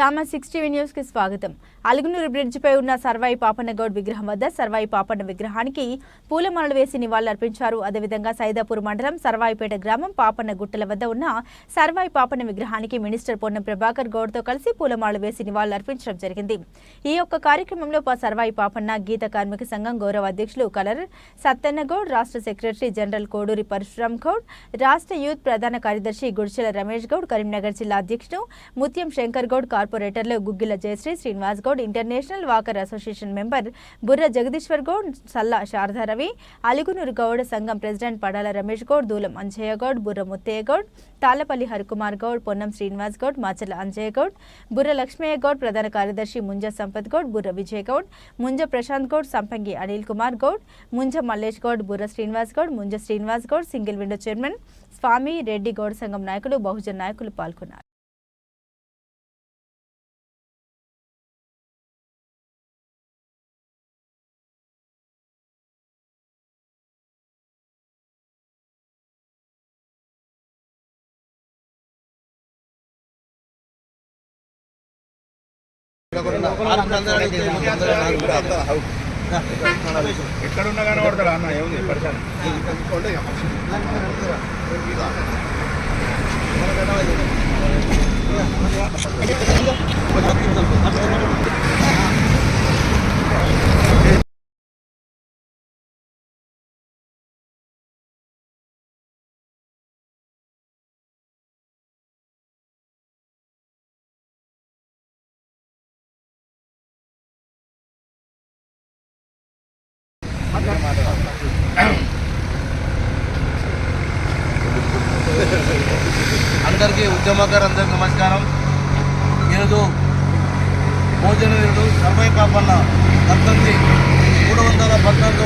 సామా six TV న్యూస్కి స్వాగతం. అలుగునూరు బ్రిడ్జిపై ఉన్న సర్వాయి పాపన్నగౌడ్ విగ్రహం వద్ద సర్వాయి పాపన్న విగ్రహానికి పూలమాలలు వేసి నివాళులర్పించారు. అదేవిధంగా సైదాపూర్ మండలం సర్వాయిపేట గ్రామం పాపన్న గుట్టల వద్ద ఉన్న సర్వాయి పాపన్న విగ్రహానికి మినిస్టర్ పొన్నం ప్రభాకర్ గౌడ్తో కలిసి పూలమాలలు వేసి నివాళులర్పించడం జరిగింది. ఈ యొక్క కార్యక్రమంలో సర్వాయి పాపన్న గీత కార్మిక సంఘం గౌరవ అధ్యక్షులు కలర్ సత్తన్నగౌడ్ రాష్ట్ర సెక్రటరీ జనరల్ కోడూరి పరశురామ్ గౌడ్ రాష్ట్ర యూత్ ప్రధాన కార్యదర్శి గుడిచెల రమేష్ గౌడ్ కరీంనగర్ జిల్లా అధ్యక్షుడు ముత్యం శంకర్ గౌడ్ కార్పొరేటర్లు Guggila Jayashree Srinivas Goud international walker association member Burra Jagadishwar Goud Salla Sharadaravi Alugunuru Goud సంఘం ప్రెసిడెంట్ పడాల రమేష్ గౌడ్ దూలం అంజయ్య గౌడ్ బుర్ర ముత్తయ్య గౌడ్ తాళ్ళపల్లి హరికుమార్ గౌడ్ పొన్నం శ్రీనివాస్ గౌడ్ మాచర్ల అంజయ్య గౌడ్ బుర్ర లక్ష్మయ్య గౌడ్ ప్రధాన కార్యదర్శి ముంజ సంపత్ గౌడ్ బుర్ర విజయ్ గౌడ్ ముంజ ప్రశాంత్ గౌడ్ సంపంగి Anil Kumar Goud Munja Mallesh Goud Burra Srinivas Goud Munja Srinivas Goud single window chairman Swamy Reddy Goud సంఘం నాయకులు బహుజన్ నాయకులు పాల్గొన్నారు. ఎక్కడున్నా కనబడతాడు అన్న? ఏముంది? పరిశాన్ అందరికీ ఉద్యమకారు అందరికీ నమస్కారం. ఈరోజు భోజన వీరుడు సర్వై పాపన్న పంతొమ్మిది మూడు వందల పద్నాలుగు